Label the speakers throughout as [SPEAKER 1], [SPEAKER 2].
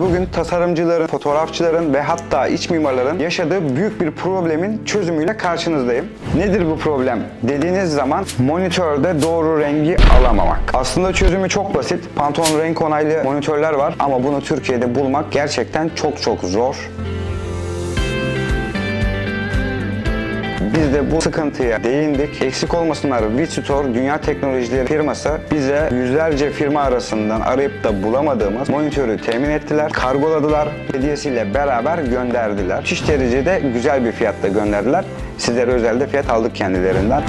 [SPEAKER 1] Bugün tasarımcıların, fotoğrafçıların ve hatta iç mimarların yaşadığı büyük bir problemin çözümüyle karşınızdayım. Nedir bu problem? Dediğiniz zaman monitörde doğru rengi alamamak. Aslında çözümü çok basit. Pantone renk onaylı monitörler var ama bunu Türkiye'de bulmak gerçekten çok çok zor. Biz de bu sıkıntıya değindik. Eksik olmasınlar Vitstore Dünya Teknolojileri firması bize yüzlerce firma arasından arayıp da bulamadığımız monitörü temin ettiler. Kargoladılar. Hediyesiyle beraber gönderdiler. Müthiş derecede güzel bir fiyatta gönderdiler. Sizlere özelde fiyat aldık kendilerinden.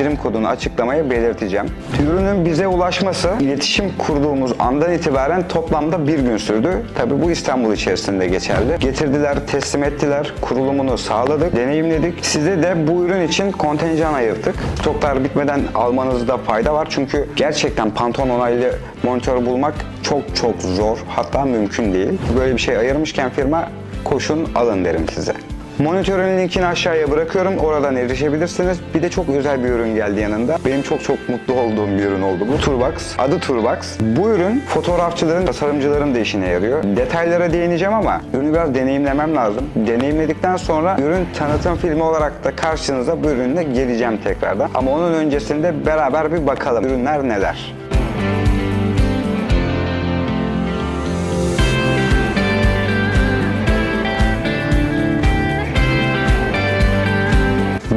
[SPEAKER 1] İndirim kodunu açıklamaya belirteceğim. Ürünün bize ulaşması iletişim kurduğumuz andan itibaren toplamda bir gün sürdü. Tabi bu İstanbul içerisinde geçerli. Getirdiler, teslim ettiler, kurulumunu sağladık, deneyimledik. Size de bu ürün için kontenjan ayırttık. Stoklar bitmeden almanızda fayda var çünkü gerçekten Pantone onaylı monitör bulmak çok çok zor hatta mümkün değil. Böyle bir şey ayırmışken firma koşun alın derim size. Monitörün linkini aşağıya bırakıyorum. Oradan erişebilirsiniz. Bir de çok özel bir ürün geldi yanında. Benim çok çok mutlu olduğum bir ürün oldu bu. Turbox. Adı Turbox. Bu ürün fotoğrafçıların, tasarımcıların da işine yarıyor. Detaylara değineceğim ama ürünü biraz deneyimlemem lazım. Deneyimledikten sonra ürün tanıtım filmi olarak da karşınıza bu ürünle geleceğim tekrardan. Ama onun öncesinde beraber bir bakalım ürünler neler.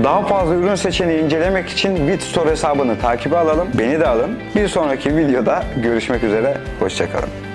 [SPEAKER 1] Daha fazla ürün seçeneği incelemek için Bitstore hesabını takibe alalım. Beni de alın. Bir sonraki videoda görüşmek üzere. Hoşçakalın.